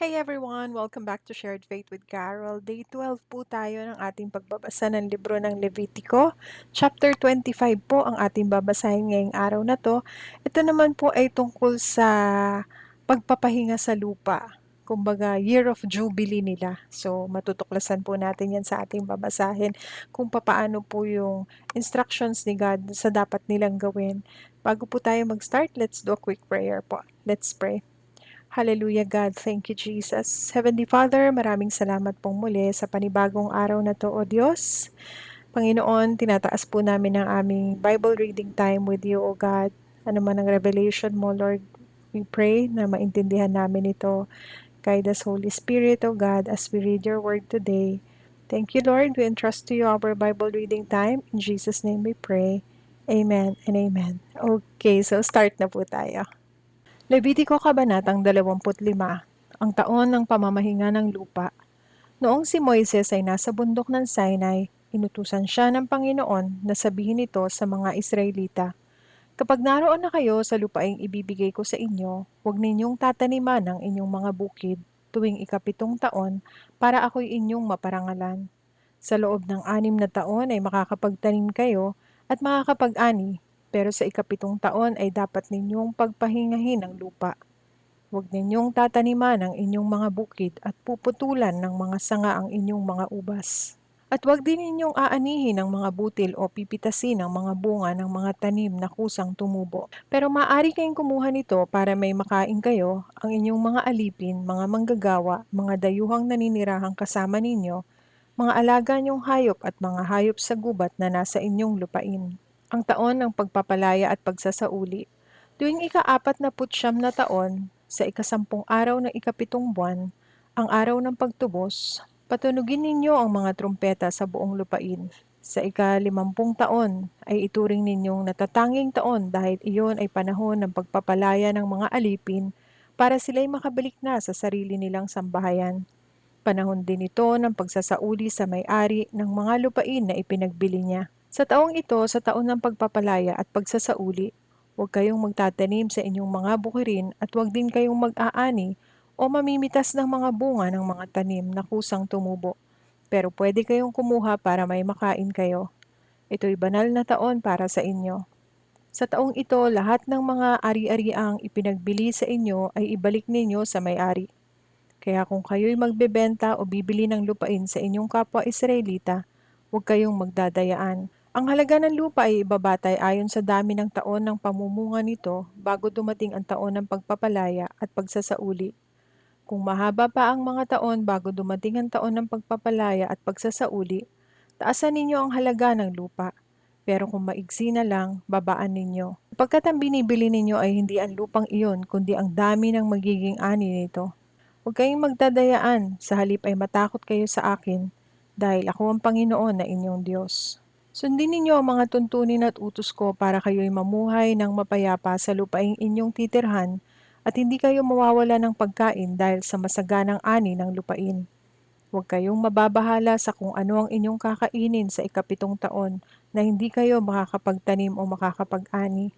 Hey everyone! Welcome back to Shared Faith with Carol. Day 12 po tayo ng ating pagbabasa ng libro ng Levitico. Chapter 25 po ang ating babasahin ngayong araw na to. Ito naman po ay tungkol sa pagpapahinga sa lupa. Kumbaga, year of jubilee nila. So, matutuklasan po natin yan sa ating babasahin kung papaano po yung instructions ni God sa dapat nilang gawin. Bago po tayo mag-start, let's do a quick prayer po. Let's pray. Hallelujah God, thank you Jesus. Heavenly Father, maraming salamat pong muli sa panibagong araw na to, O Diyos. Panginoon, tinataas po namin ang aming Bible reading time with you, O God. Ano man ang revelation mo, Lord, we pray na maintindihan namin ito. Guide us, Holy Spirit, O God, as we read your word today. Thank you, Lord. We entrust to you our Bible reading time. In Jesus' name we pray. Amen and amen. Okay, so start na po tayo. Levitiko Kabanatang 25 Ang taon ng pamamahinga ng lupa Noong si Moises ay nasa bundok ng Sinai, inutusan siya ng Panginoon na sabihin ito sa mga Israelita, Kapag naroon na kayo sa lupaing ibibigay ko sa inyo, huwag ninyong tataniman ang inyong mga bukid tuwing ikapitong taon para ako'y inyong maparangalan. Sa loob ng anim na taon ay makakapagtanim kayo at makakapag-ani pero sa ikapitong taon ay dapat ninyong pagpahingahin ang lupa. Huwag ninyong tataniman ang inyong mga bukid at puputulan ng mga sanga ang inyong mga ubas. At huwag din ninyong aanihin ang mga butil o pipitasin ang mga bunga ng mga tanim na kusang tumubo. Pero maaari kayong kumuha nito para may makain kayo, ang inyong mga alipin, mga manggagawa, mga dayuhang naninirahang kasama ninyo, mga alaga niyong hayop at mga hayop sa gubat na nasa inyong lupain ang taon ng pagpapalaya at pagsasauli. Tuwing ika-apat na putsyam na taon, sa ikasampung araw ng ikapitong buwan, ang araw ng pagtubos, patunugin ninyo ang mga trumpeta sa buong lupain. Sa ikalimampung taon ay ituring ninyong natatanging taon dahil iyon ay panahon ng pagpapalaya ng mga alipin para sila'y makabalik na sa sarili nilang sambahayan. Panahon din ito ng pagsasauli sa may-ari ng mga lupain na ipinagbili niya. Sa taong ito, sa taon ng pagpapalaya at pagsasauli, huwag kayong magtatanim sa inyong mga bukirin at huwag din kayong mag-aani o mamimitas ng mga bunga ng mga tanim na kusang tumubo. Pero pwede kayong kumuha para may makain kayo. Ito'y banal na taon para sa inyo. Sa taong ito, lahat ng mga ari-ariang ipinagbili sa inyo ay ibalik ninyo sa may-ari. Kaya kung kayo'y magbebenta o bibili ng lupain sa inyong kapwa Israelita, huwag kayong magdadayaan ang halaga ng lupa ay ibabatay ayon sa dami ng taon ng pamumunga nito bago dumating ang taon ng pagpapalaya at pagsasauli. Kung mahaba pa ang mga taon bago dumating ang taon ng pagpapalaya at pagsasauli, taasan ninyo ang halaga ng lupa. Pero kung maigsi na lang, babaan ninyo. Pagkat ang binibili ninyo ay hindi ang lupang iyon, kundi ang dami ng magiging ani nito. Huwag kayong magdadayaan, sa halip ay matakot kayo sa akin, dahil ako ang Panginoon na inyong Diyos. Sundin ninyo ang mga tuntunin at utos ko para kayo'y mamuhay ng mapayapa sa lupaing inyong titirhan at hindi kayo mawawala ng pagkain dahil sa masaganang ani ng lupain. Huwag kayong mababahala sa kung ano ang inyong kakainin sa ikapitong taon na hindi kayo makakapagtanim o makakapag-ani.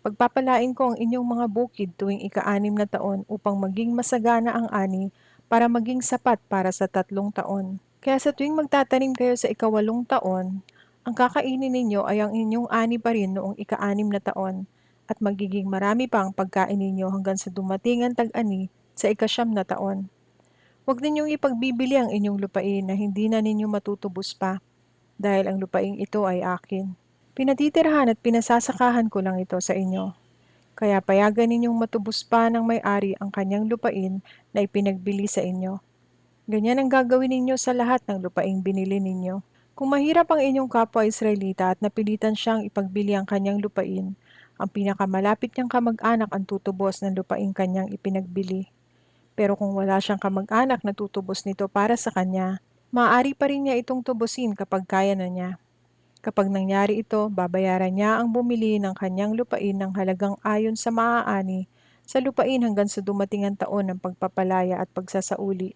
Pagpapalain ko ang inyong mga bukid tuwing ika-anim na taon upang maging masagana ang ani para maging sapat para sa tatlong taon. Kaya sa tuwing magtatanim kayo sa ikawalong taon, ang kakainin ninyo ay ang inyong ani pa rin noong ika-anim na taon, at magiging marami pa ang pagkain ninyo hanggang sa dumating ang tag-ani sa ikasyam na taon. Huwag ninyong ipagbibili ang inyong lupain na hindi na ninyo matutubos pa, dahil ang lupain ito ay akin. Pinatitirhan at pinasasakahan ko lang ito sa inyo. Kaya payagan ninyong matubos pa ng may-ari ang kanyang lupain na ipinagbili sa inyo. Ganyan ang gagawin ninyo sa lahat ng lupaing binili ninyo. Kung mahirap ang inyong kapwa Israelita at napilitan siyang ipagbili ang kanyang lupain, ang pinakamalapit niyang kamag-anak ang tutubos ng lupain kanyang ipinagbili. Pero kung wala siyang kamag-anak na tutubos nito para sa kanya, maaari pa rin niya itong tubusin kapag kaya na niya. Kapag nangyari ito, babayaran niya ang bumili ng kanyang lupain ng halagang ayon sa maaani sa lupain hanggang sa dumating ang taon ng pagpapalaya at pagsasauli,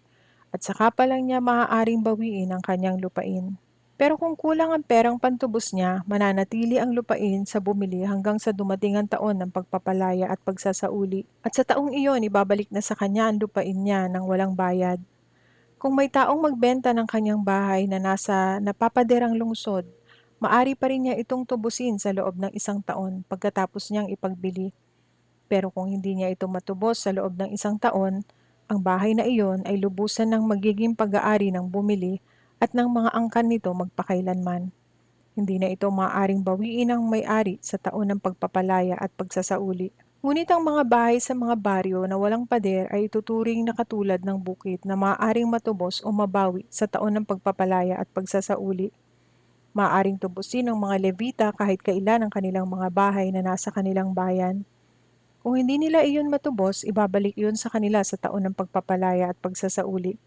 at saka pa lang niya maaaring bawiin ang kanyang lupain. Pero kung kulang ang perang pantubos niya, mananatili ang lupain sa bumili hanggang sa dumating ang taon ng pagpapalaya at pagsasauli. At sa taong iyon, ibabalik na sa kanya ang lupain niya ng walang bayad. Kung may taong magbenta ng kanyang bahay na nasa napapaderang lungsod, maari pa rin niya itong tubusin sa loob ng isang taon pagkatapos niyang ipagbili. Pero kung hindi niya ito matubos sa loob ng isang taon, ang bahay na iyon ay lubusan ng magiging pag-aari ng bumili at ng mga angkan nito magpakailanman. Hindi na ito maaaring bawiin ng may-ari sa taon ng pagpapalaya at pagsasauli. Ngunit ang mga bahay sa mga baryo na walang pader ay ituturing na katulad ng bukid na maaaring matubos o mabawi sa taon ng pagpapalaya at pagsasauli. Maaaring tubusin ng mga Levita kahit kailan ang kanilang mga bahay na nasa kanilang bayan. Kung hindi nila iyon matubos, ibabalik iyon sa kanila sa taon ng pagpapalaya at pagsasauli.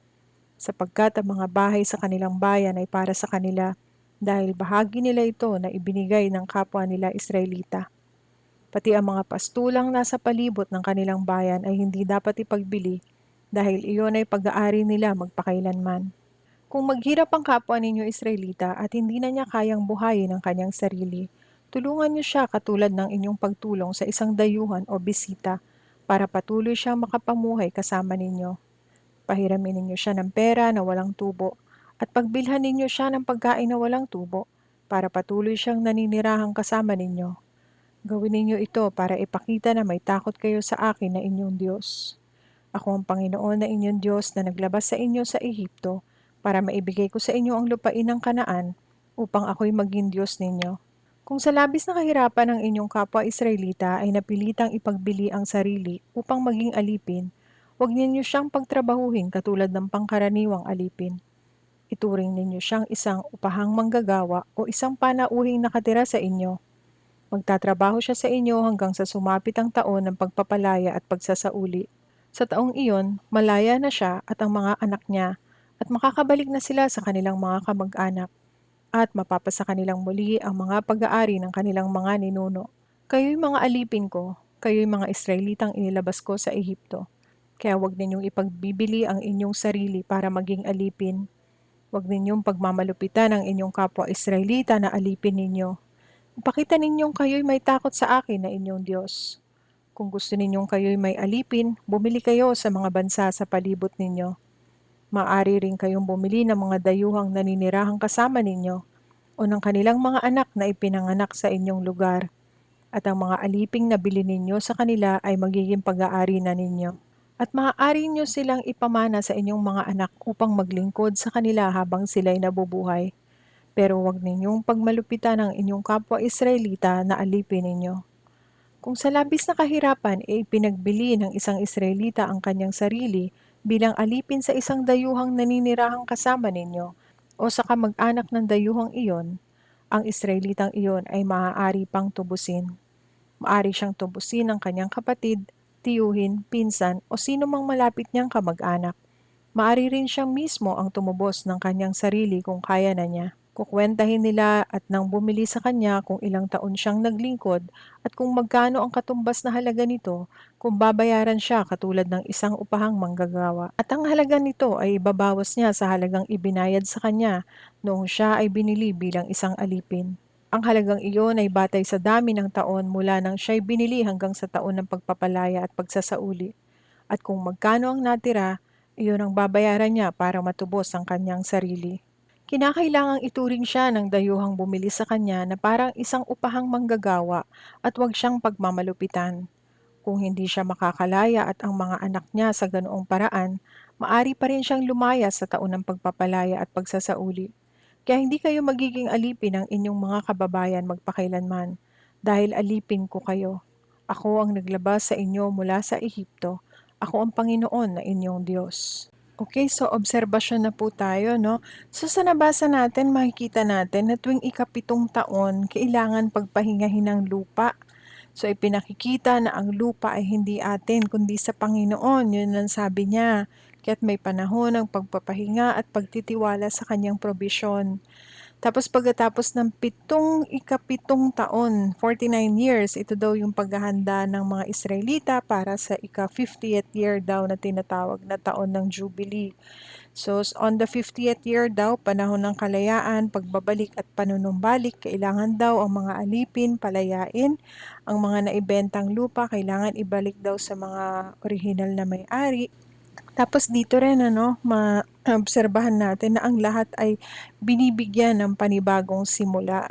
Sapagkat ang mga bahay sa kanilang bayan ay para sa kanila, dahil bahagi nila ito na ibinigay ng kapwa nila Israelita. Pati ang mga pastulang nasa palibot ng kanilang bayan ay hindi dapat ipagbili, dahil iyon ay pag-aari nila magpakailanman. Kung maghirap ang kapwa ninyo Israelita at hindi na niya kayang buhayin ang kanyang sarili, Tulungan niyo siya katulad ng inyong pagtulong sa isang dayuhan o bisita para patuloy siyang makapamuhay kasama ninyo. Pahiramin ninyo siya ng pera na walang tubo at pagbilhan ninyo siya ng pagkain na walang tubo para patuloy siyang naninirahang kasama ninyo. Gawin ninyo ito para ipakita na may takot kayo sa akin na inyong Diyos. Ako ang Panginoon na inyong Diyos na naglabas sa inyo sa Ehipto para maibigay ko sa inyo ang lupain ng kanaan upang ako'y maging Diyos ninyo. Kung sa labis na kahirapan ng inyong kapwa Israelita ay napilitang ipagbili ang sarili upang maging alipin, huwag ninyo siyang pagtrabahuhin katulad ng pangkaraniwang alipin. Ituring ninyo siyang isang upahang manggagawa o isang panauhing nakatira sa inyo. Magtatrabaho siya sa inyo hanggang sa sumapit ang taon ng pagpapalaya at pagsasauli. Sa taong iyon, malaya na siya at ang mga anak niya at makakabalik na sila sa kanilang mga kamag-anak at mapapasa kanilang muli ang mga pag-aari ng kanilang mga ninuno. Kayo'y mga alipin ko, kayo'y mga Israelitang inilabas ko sa Ehipto. Kaya huwag ninyong ipagbibili ang inyong sarili para maging alipin. Huwag ninyong pagmamalupitan ang inyong kapwa Israelita na alipin ninyo. Ipakita ninyong kayo'y may takot sa akin na inyong Diyos. Kung gusto ninyong kayo'y may alipin, bumili kayo sa mga bansa sa palibot ninyo Maari rin kayong bumili ng mga dayuhang naninirahang kasama ninyo o ng kanilang mga anak na ipinanganak sa inyong lugar. At ang mga aliping na bili ninyo sa kanila ay magiging pag-aari na ninyo. At maaari nyo silang ipamana sa inyong mga anak upang maglingkod sa kanila habang sila'y nabubuhay. Pero huwag ninyong pagmalupitan ang inyong kapwa Israelita na alipin ninyo. Kung sa labis na kahirapan ay pinagbili ng isang Israelita ang kanyang sarili bilang alipin sa isang dayuhang naninirahang kasama ninyo o sa kamag-anak ng dayuhang iyon, ang Israelitang iyon ay maaari pang tubusin. Maari siyang tubusin ng kanyang kapatid, tiyuhin, pinsan o sino mang malapit niyang kamag-anak. Maari rin siyang mismo ang tumubos ng kanyang sarili kung kaya na niya. Kukwentahin nila at nang bumili sa kanya kung ilang taon siyang naglingkod at kung magkano ang katumbas na halaga nito kung babayaran siya katulad ng isang upahang manggagawa. At ang halaga nito ay ibabawas niya sa halagang ibinayad sa kanya noong siya ay binili bilang isang alipin. Ang halagang iyon ay batay sa dami ng taon mula nang siya ay binili hanggang sa taon ng pagpapalaya at pagsasauli. At kung magkano ang natira, iyon ang babayaran niya para matubos ang kanyang sarili. Kinakailangang ituring siya ng dayuhang bumili sa kanya na parang isang upahang manggagawa at huwag siyang pagmamalupitan. Kung hindi siya makakalaya at ang mga anak niya sa ganoong paraan, maari pa rin siyang lumaya sa taon ng pagpapalaya at pagsasauli. Kaya hindi kayo magiging alipin ng inyong mga kababayan magpakailanman, dahil alipin ko kayo. Ako ang naglabas sa inyo mula sa Ehipto. Ako ang Panginoon na inyong Diyos. Okay, so obserbasyon na po tayo, no? So sa nabasa natin, makikita natin na tuwing ikapitong taon, kailangan pagpahingahin ng lupa. So ipinakikita na ang lupa ay hindi atin, kundi sa Panginoon. Yun ang sabi niya. Kaya't may panahon ng pagpapahinga at pagtitiwala sa kanyang probisyon. Tapos pagkatapos ng pitong ikapitong taon, 49 years, ito daw yung paghahanda ng mga Israelita para sa ika-50th year daw na tinatawag na taon ng Jubilee. So on the 50th year daw, panahon ng kalayaan, pagbabalik at panunumbalik, kailangan daw ang mga alipin palayain, ang mga naibentang lupa kailangan ibalik daw sa mga original na may-ari. Tapos dito rin ano, maobserbahan natin na ang lahat ay binibigyan ng panibagong simula.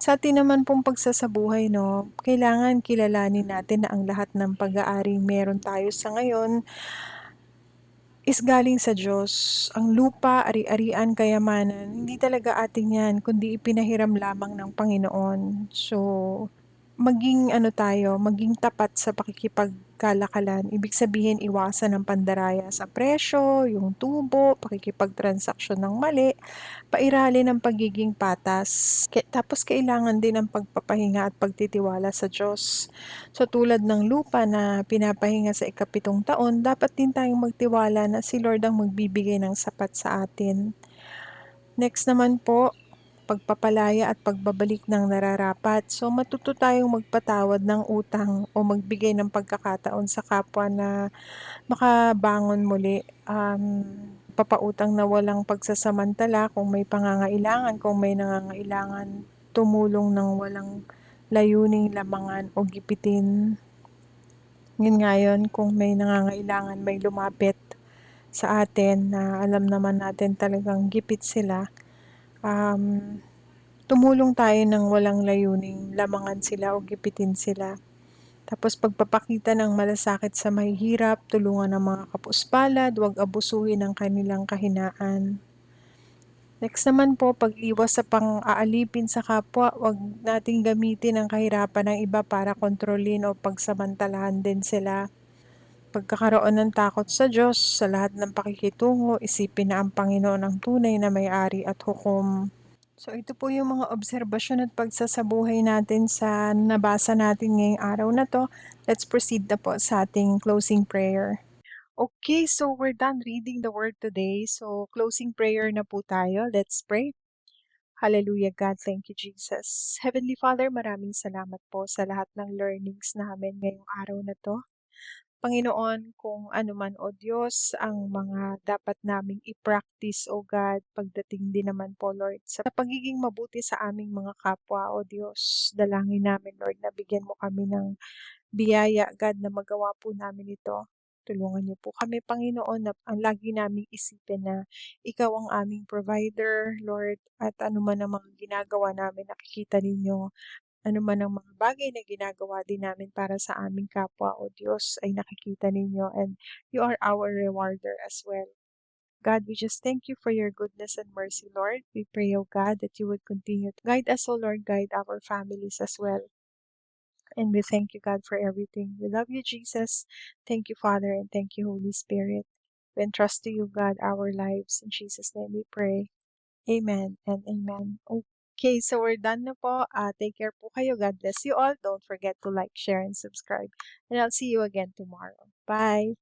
Sa atin naman pong pagsasabuhay, no, kailangan kilalanin natin na ang lahat ng pag-aaring meron tayo sa ngayon is galing sa Diyos. Ang lupa, ari-arian, kayamanan, hindi talaga ating yan, kundi ipinahiram lamang ng Panginoon. So, maging ano tayo, maging tapat sa pakikipagkalakalan. Ibig sabihin, iwasan ng pandaraya sa presyo, yung tubo, pakikipagtransaksyon ng mali, pairali ng pagiging patas. Tapos kailangan din ng pagpapahinga at pagtitiwala sa Diyos. So tulad ng lupa na pinapahinga sa ikapitong taon, dapat din tayong magtiwala na si Lord ang magbibigay ng sapat sa atin. Next naman po, pagpapalaya at pagbabalik ng nararapat. So matuto tayong magpatawad ng utang o magbigay ng pagkakataon sa kapwa na makabangon muli. Um, papautang na walang pagsasamantala kung may pangangailangan, kung may nangangailangan, tumulong ng walang layuning lamangan o gipitin. Yun nga yun, kung may nangangailangan, may lumapit sa atin na alam naman natin talagang gipit sila, um, tumulong tayo ng walang layuning lamangan sila o gipitin sila. Tapos pagpapakita ng malasakit sa mahihirap, tulungan ng mga kapuspalad, huwag abusuhin ang kanilang kahinaan. Next naman po, pag-iwas sa pang-aalipin sa kapwa, huwag nating gamitin ang kahirapan ng iba para kontrolin o pagsamantalahan din sila. Pagkakaroon ng takot sa Diyos, sa lahat ng pakikitungo, isipin na ang Panginoon ang tunay na may-ari at hukom. So ito po yung mga obserbasyon at pagsasabuhay natin sa nabasa natin ngayong araw na to. Let's proceed na po sa ating closing prayer. Okay, so we're done reading the word today. So closing prayer na po tayo. Let's pray. Hallelujah, God. Thank you, Jesus. Heavenly Father, maraming salamat po sa lahat ng learnings namin ngayong araw na to. Panginoon, kung ano man o Diyos ang mga dapat naming i-practice o God, pagdating din naman po Lord sa pagiging mabuti sa aming mga kapwa o Diyos. Dalangin namin Lord na bigyan mo kami ng biyaya God na magawa po namin ito. Tulungan niyo po kami Panginoon na ang lagi naming isipin na ikaw ang aming provider Lord at ano man ang mga ginagawa namin nakikita ninyo ano man ang mga bagay na ginagawa din namin para sa aming kapwa o Diyos ay nakikita ninyo and you are our rewarder as well. God, we just thank you for your goodness and mercy, Lord. We pray, O God, that you would continue to guide us, O Lord, guide our families as well. And we thank you, God, for everything. We love you, Jesus. Thank you, Father, and thank you, Holy Spirit. We entrust to you, God, our lives. In Jesus' name we pray. Amen and amen. Okay, so we're done na po. Uh, take care po kayo. God bless you all. Don't forget to like, share, and subscribe. And I'll see you again tomorrow. Bye!